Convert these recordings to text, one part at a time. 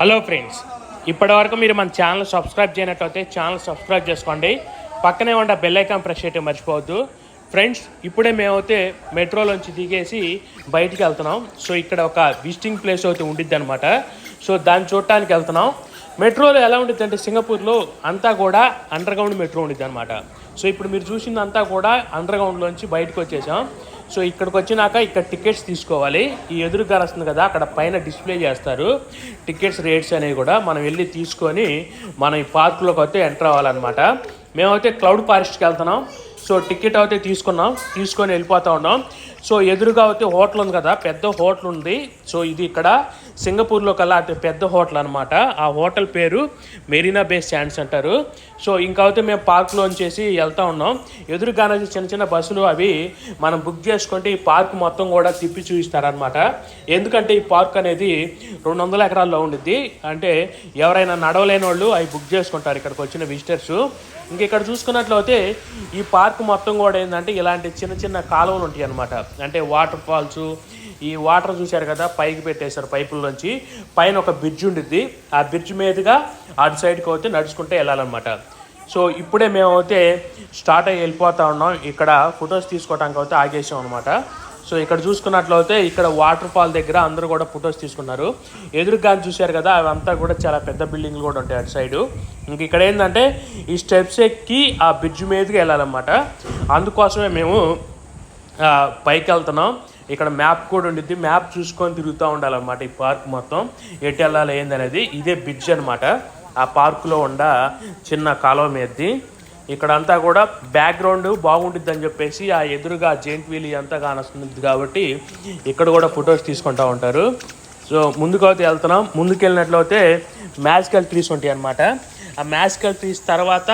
Hello friends ఇప్పటివరకు మీరు మన ఛానల్ సబ్స్క్రైబ్ చేయనట్లయితే ఛానల్ సబ్స్క్రైబ్ చేసుకోండి. పక్కనే ఉన్న బెల్ ఐకాన్ ప్రెస్ చేయటం మర్చిపోవద్దు. ఫ్రెండ్స్ ఇప్పుడే మేమైతే మెట్రోలోంచి దిగేసి బయటికి వెళ్తున్నాం. సో ఇక్కడ ఒక విజిటింగ్ ప్లేస్ అయితే ఉండిద్ది అనమాట సో దాన్ని చూడటానికి వెళ్తున్నాం. మెట్రోలో ఎలా ఉండిద్ది అంటే సింగపూర్లో అంతా కూడా అండర్ గ్రౌండ్ మెట్రో ఉండిద్ది అనమాట సో ఇప్పుడు మీరు చూసిందంతా కూడా అండర్ గ్రౌండ్లోంచి బయటకు వచ్చేసాం. సో ఇక్కడికి వచ్చినాక ఇక్కడ టికెట్స్ తీసుకోవాలి. ఈ ఎదురుగా వస్తుంది కదా అక్కడ పైన డిస్ప్లే చేస్తారు. టికెట్స్ రేట్స్ అనేవి కూడా మనం వెళ్ళి తీసుకొని మనం ఈ పార్కులోకి అయితే ఎంటర్ అవ్వాలన్నమాట. మేమైతే క్లౌడ్ ఫారెస్ట్కి వెళ్తున్నాం. సో టికెట్ అయితే తీసుకున్నాం. తీసుకొని వెళ్ళిపోతూ ఉన్నాం. సో ఎదురుగా అయితే హోటల్ ఉంది కదా పెద్ద హోటల్ ఉంది. సో ఇది ఇక్కడ సింగపూర్లో కల్లా అతి పెద్ద హోటల్ అనమాట ఆ హోటల్ పేరు మెరీనా బే స్టాండ్స్ అంటారు సో ఇంకా అయితే మేము పార్క్లో చేసి వెళ్తా ఉన్నాం. ఎదురుగానే చిన్న చిన్న బస్సులు అవి మనం బుక్ చేసుకుంటే ఈ పార్క్ మొత్తం కూడా తిప్పి చూపిస్తారనమాట ఎందుకంటే ఈ పార్క్ అనేది రెండు వందల ఎకరాల్లో ఉండిద్ది. అంటే ఎవరైనా నడవలేని వాళ్ళు అవి బుక్ చేసుకుంటారు ఇక్కడికి వచ్చిన విజిటర్స్ ఇంక ఇక్కడ చూసుకున్నట్లయితే ఈ పార్క్ మొత్తం కూడా ఏంటంటే ఇలాంటి చిన్న చిన్న కాలువలు ఉంటాయి అనమాట అంటే వాటర్ ఫాల్స్ ఈ వాటర్ చూశారు కదా పైకి పెట్టేశారు పైపుల్లోంచి పైన ఒక బ్రిడ్జ్ ఉండిద్ది. ఆ బ్రిడ్జ్ మీదుగా అటు సైడ్కి అయితే నడుచుకుంటే వెళ్ళాలన్నమాట. సో ఇప్పుడే మేమైతే స్టార్ట్ అయ్యి వెళ్ళిపోతా ఉన్నాం. ఇక్కడ ఫొటోస్ తీసుకోవడానికి అయితే ఆగేసాం అనమాట సో ఇక్కడ చూసుకున్నట్లయితే ఇక్కడ వాటర్ ఫాల్ దగ్గర అందరూ కూడా ఫొటోస్ తీసుకున్నారు. ఎదురుగా చూశారు కదా అవంతా కూడా చాలా పెద్ద బిల్డింగ్లు కూడా ఉంటాయి అటు సైడు. ఇంక ఇక్కడ ఏంటంటే ఈ స్టెప్స్ ఎక్కి ఆ బ్రిడ్జ్ మీదకి వెళ్ళాలన్నమాట. అందుకోసమే మేము పైకి వెళ్తున్నాం. ఇక్కడ మ్యాప్ కూడా ఉండిద్ది. మ్యాప్ చూసుకొని తిరుగుతూ ఉండాలన్నమాట ఈ పార్క్ మొత్తం. ఎటు వెళ్ళాలి ఏందనేది ఇదే బ్రిడ్జ్ అనమాట ఆ పార్కులో ఉండ చిన్న కాలువ మీదది. ఇక్కడ అంతా కూడా బ్యాక్గ్రౌండ్ బాగుంటుంది అని చెప్పేసి ఆ ఎదురుగా జెయింట్ వీల్ అంతా కానొస్తుంది కాబట్టి ఇక్కడ కూడా ఫొటోస్ తీసుకుంటూ ఉంటారు. సో ముందుకు అయితే వెళ్తున్నాం. ముందుకు వెళ్ళినట్లయితే మ్యాజికల్ ట్రీస్ ఉంటాయి అనమాట ఆ మ్యాజికల్ ట్రీస్ తర్వాత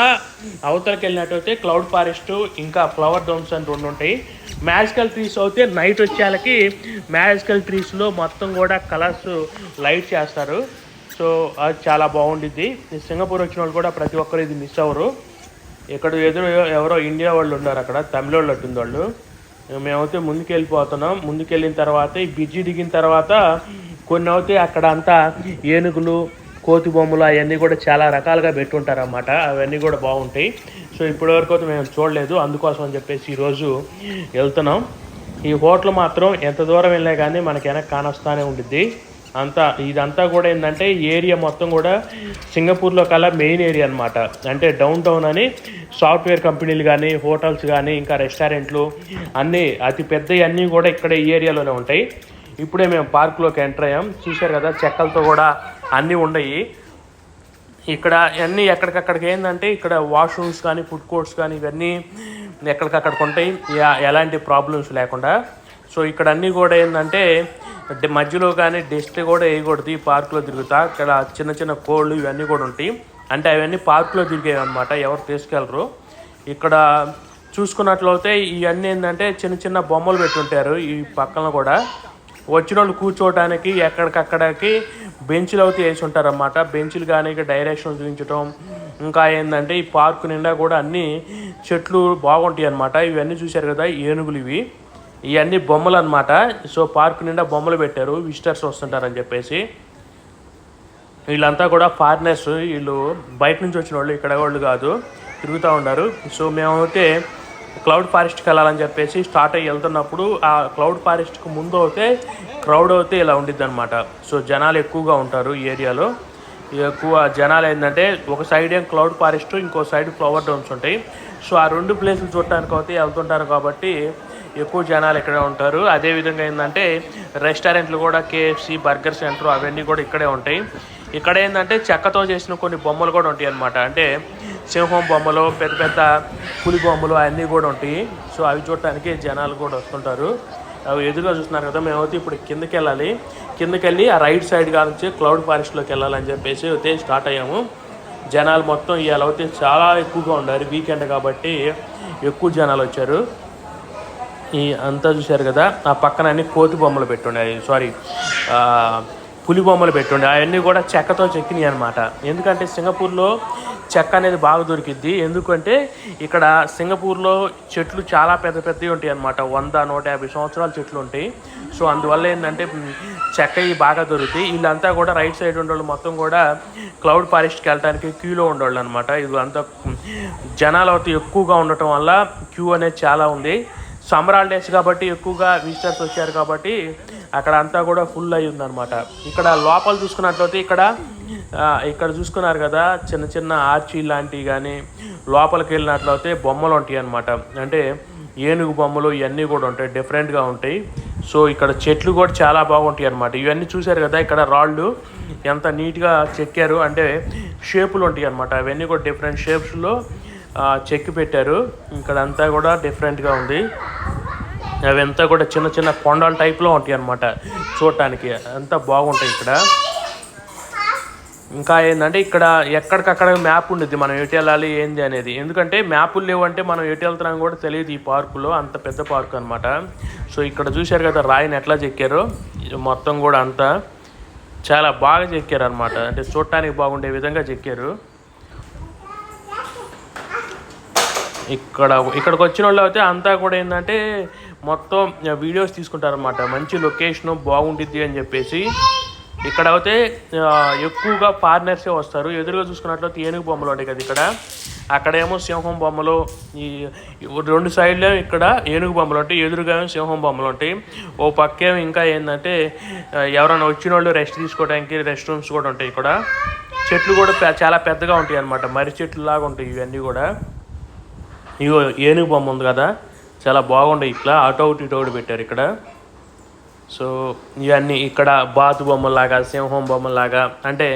అవతలకి వెళ్ళినట్టయితే క్లౌడ్ ఫారెస్ట్ ఇంకా ఫ్లవర్ డోమ్స్ అని రెండు ఉంటాయి. మ్యాజికల్ ట్రీస్ అయితే నైట్ వచ్చేళ్ళకి మ్యాజికల్ ట్రీస్లో మొత్తం కూడా కలర్స్ లైట్ చేస్తారు. సో అది చాలా బాగుండిద్ది. సింగపూర్ వచ్చిన వాళ్ళు కూడా ప్రతి ఒక్కరు ఇది మిస్ అవ్వరు. ఇక్కడ ఎదురు ఎవరో ఇండియా వాళ్ళు ఉన్నారు అక్కడ తమిళ వాళ్ళు అట్టుంది వాళ్ళు. మేమైతే ముందుకు వెళ్ళిపోతున్నాం ముందుకు వెళ్ళిన తర్వాత ఈ బిజీ దిగిన తర్వాత కొన్ని అయితే అక్కడ అంతా ఏనుగులు కోతి బొమ్మలు అవన్నీ కూడా చాలా రకాలుగా పెట్టుంటారు అన్నమాట అవన్నీ కూడా బాగుంటాయి. సో ఇప్పటివరకు అయితే మేము చూడలేదు. అందుకోసం అని చెప్పేసి ఈరోజు వెళ్తున్నాం. ఈ హోటల్ మాత్రం ఎంత దూరం వెళ్ళినా కానీ మనకి వెనక కానొస్తానే ఉండిద్ది. అంతా ఇదంతా కూడా ఏంటంటే ఈ ఏరియా మొత్తం కూడా సింగపూర్లో కల్లా మెయిన్ ఏరియా అనమాట అంటే డౌన్ టౌన్ అని సాఫ్ట్వేర్ కంపెనీలు కానీ హోటల్స్ కానీ ఇంకా రెస్టారెంట్లు అన్నీ అతి పెద్దవి అన్నీ కూడా ఇక్కడ ఈ ఏరియాలోనే ఉంటాయి. ఇప్పుడే మేము పార్క్లోకి ఎంటర్ అయ్యాం. చూశారు కదా చెక్కలతో కూడా అన్నీ ఉన్నాయి ఇక్కడ అన్నీ ఎక్కడికక్కడికి ఏంటంటే ఇక్కడ వాష్రూమ్స్ కానీ ఫుడ్ కోర్ట్స్ కానీ ఇవన్నీ ఎక్కడికక్కడికి ఉంటాయి. ఎలాంటి ప్రాబ్లమ్స్ లేకుండా. సో ఇక్కడ అన్నీ కూడా ఏంటంటే మధ్యలో కానీ డస్ట్ కూడా వేయకూడదు ఈ పార్కులో తిరుగుతా. ఇక్కడ చిన్న చిన్న కోళ్ళు ఇవన్నీ కూడా ఉంటాయి. అంటే అవన్నీ పార్కులో తిరిగేవి అనమాట ఎవరు తీసుకెళ్ళరు. ఇక్కడ చూసుకున్నట్లయితే ఇవన్నీ ఏంటంటే చిన్న చిన్న బొమ్మలు పెట్టుంటారు ఈ పక్కన కూడా. వచ్చిన వాళ్ళు కూర్చోవడానికి ఎక్కడికక్కడికి బెంచ్లు అయితే వేసి ఉంటారన్నమాట. బెంచ్లు కానీ డైరెక్షన్ చూపించడం ఇంకా ఏంటంటే ఈ పార్కు నిండా కూడా అన్ని చెట్లు బాగుంటాయి అన్నమాట. ఇవన్నీ చూశారు కదా ఏనుగులు ఇవి. ఇవన్నీ బొమ్మలు అన్నమాట. సో పార్క్ నిండా బొమ్మలు పెట్టారు విజిటర్స్ వస్తుంటారని చెప్పేసి. వీళ్ళంతా కూడా ఫారినర్స్ వీళ్ళు బయట నుంచి వచ్చిన వాళ్ళు ఇక్కడ వాళ్ళు కాదు తిరుగుతూ ఉన్నారు. సో మేమైతే క్లౌడ్ ఫారెస్ట్కి వెళ్ళాలని చెప్పేసి స్టార్ట్ అయ్యి వెళ్తున్నప్పుడు ఆ క్లౌడ్ ఫారెస్ట్కి ముందు అయితే క్రౌడ్ అయితే ఇలా ఉండిద్ది అనమాట సో జనాలు ఎక్కువగా ఉంటారు ఈ ఏరియాలో. ఎక్కువ జనాలు ఏంటంటే ఒక సైడ్ ఏం క్లౌడ్ ఫారెస్ట్ ఇంకో సైడ్ ఫ్లవర్ డౌన్స్ ఉంటాయి. సో ఆ రెండు ప్లేసులు చూడటానికి అయితే వెళ్తుంటారు కాబట్టి ఎక్కువ జనాలు ఇక్కడే ఉంటారు. అదేవిధంగా ఏంటంటే రెస్టారెంట్లు కూడా కేఎఫ్సి బర్గర్ సెంటర్ అవన్నీ కూడా ఇక్కడే ఉంటాయి. ఇక్కడ ఏంటంటే చెక్కతో చేసిన కొన్ని బొమ్మలు కూడా ఉంటాయి అన్నమాట అంటే సింహం బొమ్మలు పెద్ద పెద్ద పులి బొమ్మలు అవన్నీ కూడా ఉంటాయి. సో అవి చూడటానికి జనాలు కూడా వస్తుంటారు. అవి ఎదురుగా చూస్తున్నారు కదా మేమైతే ఇప్పుడు కిందకి వెళ్ళాలి కిందకి వెళ్ళి ఆ రైట్ సైడ్ నుంచి క్లౌడ్ ఫారెస్ట్లోకి వెళ్ళాలని చెప్పేసి అయితే స్టార్ట్ అయ్యాము. జనాలు మొత్తం ఇవాళ అయితే చాలా ఎక్కువగా ఉన్నారు వీకెండ్ కాబట్టి ఎక్కువ జనాలు వచ్చారు. ఈ అంతా చూశారు కదా ఆ పక్కన అన్ని కోతి బొమ్మలు పెట్టుండే సారీ పులి బొమ్మలు పెట్టుండే అవన్నీ కూడా చెక్కతో చెక్కినాయి అనమాట ఎందుకంటే సింగపూర్లో చెక్క అనేది బాగా దొరికిద్ది. ఎందుకంటే ఇక్కడ సింగపూర్లో చెట్లు చాలా పెద్ద పెద్దవి ఉంటాయి అనమాట వంద నూట యాభై సంవత్సరాల చెట్లు ఉంటాయి. సో అందువల్ల ఏంటంటే చెక్కవి చెక్క ఇవి బాగా దొరుకుతాయి. వీళ్ళంతా కూడా రైట్ సైడ్ ఉండేవాళ్ళు మొత్తం కూడా క్లౌడ్ ఫారెస్ట్కి వెళ్ళడానికి క్యూలో ఉండేవాళ్ళు అనమాట ఇది అంతా జనాలు అయితే ఎక్కువగా ఉండటం వల్ల క్యూ అనేది చాలా ఉంది. సమ్మర్ హాలిడేస్ కాబట్టి ఎక్కువగా విజిటర్స్ వచ్చారు కాబట్టి అక్కడ అంతా కూడా ఫుల్ అయ్యిందనమాట ఇక్కడ లోపల చూసుకున్నట్లయితే ఇక్కడ ఇక్కడ చూసుకున్నారు కదా చిన్న చిన్న ఆర్చీ లాంటివి కానీ లోపలికి వెళ్ళినట్లయితే బొమ్మలు ఉంటాయి అన్నమాట. అంటే ఏనుగు బొమ్మలు ఇవన్నీ కూడా ఉంటాయి డిఫరెంట్గా ఉంటాయి. సో ఇక్కడ చెట్లు కూడా చాలా బాగుంటాయి అన్నమాట. ఇవన్నీ చూశారు కదా ఇక్కడ రాళ్ళు ఎంత నీట్గా చెక్కారు. అంటే షేపులు ఉంటాయి అన్నమాట. అవన్నీ కూడా డిఫరెంట్ షేప్స్లో చెక్కి పెట్టారు. ఇక్కడ అంతా కూడా డిఫరెంట్గా ఉంది. అవంతా కూడా చిన్న చిన్న కొండల టైప్లో ఉంటాయి అన్నమాట చూడటానికి. అంతా బాగుంటాయి ఇక్కడ. ఇంకా ఏంటంటే ఇక్కడ ఎక్కడికక్కడ మ్యాప్ ఉండిద్ది మనం ఎటు వెళ్ళాలి ఏంది అనేది. ఎందుకంటే మ్యాపులు లేవంటే మనం ఎటు వెళ్తున్నాం కూడా తెలియదు ఈ పార్కులో. అంత పెద్ద పార్క్ అనమాట సో ఇక్కడ చూశారు కదా రాయిని ఎట్లా చెక్కారు. మొత్తం కూడా అంతా చాలా బాగా చెక్కారు అనమాట అంటే చూడటానికి బాగుండే విధంగా చెక్కారు. ఇక్కడ ఇక్కడికి వచ్చిన వాళ్ళు అయితే అంతా కూడా ఏంటంటే మొత్తం వీడియోస్ తీసుకుంటారనమాట మంచి లొకేషన్ బాగుంటుంది అని చెప్పేసి. ఇక్కడ అయితే ఎక్కువగా ఫారినర్సే వస్తారు. ఎదురుగా చూసుకున్నట్లయితే ఏనుగు బొమ్మలు ఉంటాయి కదా ఇక్కడ. అక్కడేమో సింహం బొమ్మలు ఈ రెండు సైడ్లో ఇక్కడ ఏనుగు బొమ్మలు ఉంటాయి. ఎదురుగా ఏమో సింహం బొమ్మలు ఉంటాయి. ఓ పక్కేమో ఇంకా ఏంటంటే ఎవరైనా వచ్చిన వాళ్ళు రెస్ట్ తీసుకోవడానికి రెస్ట్ రూమ్స్ కూడా ఉంటాయి ఇక్కడ. చెట్లు కూడా చాలా పెద్దగా ఉంటాయి అన్నమాట. మర్రి చెట్లు లాగా ఉంటాయి ఇవన్నీ కూడా. ఇగో ఏనుగు బొమ్మ ఉంది కదా. చాలా బాగుంటాయి ఇట్లా. అటు ఒకటి ఇటు ఒకటి పెట్టారు ఇక్కడ. సో ఇవన్నీ ఇక్కడ బాతు బొమ్మలాగా సింహం బొమ్మలాగా అంటే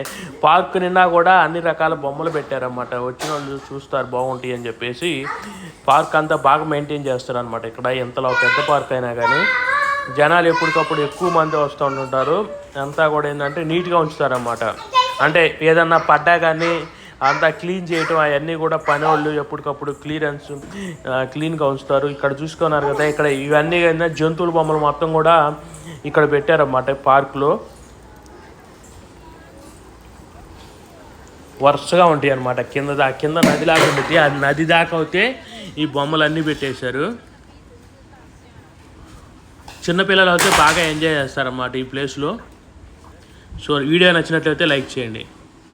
పార్క్ నిండా కూడా అన్ని రకాల బొమ్మలు పెట్టారన్నమాట. వచ్చిన వాళ్ళు చూస్తారు బాగుంటాయి అని చెప్పేసి పార్క్ అంతా బాగా మెయింటైన్ చేస్తారు అనమాట ఇక్కడ ఎంతలో పెద్ద పార్క్ అయినా కానీ జనాలు ఎప్పటికప్పుడు ఎక్కువ మంది వస్తూ ఉంటుంటారు. అంతా కూడా ఏంటంటే నీట్గా ఉంచుతారన్నమాట. అంటే ఏదన్నా పడ్డా కానీ అంతా క్లీన్ చేయటం అవన్నీ కూడా పని వాళ్ళు ఎప్పటికప్పుడు క్లియరెన్స్ క్లీన్గా ఉంచుతారు. ఇక్కడ చూసుకున్నారు కదా ఇక్కడ ఇవన్నీ ఏంటంటే జంతువుల బొమ్మలు మొత్తం కూడా ఇక్కడ పెట్టారన్నమాట పార్కులో. వరుసగా ఉంటాయి అన్నమాట. కింద దా కింద నది లాగా ఉంటుంది. ఆ నది దాకా అయితే ఈ బొమ్మలన్నీ పెట్టేశారు. చిన్నపిల్లలు అయితే బాగా ఎంజాయ్ చేస్తారన్నమాట ఈ ప్లేస్లో. సో వీడియో నచ్చినట్లయితే లైక్ చేయండి.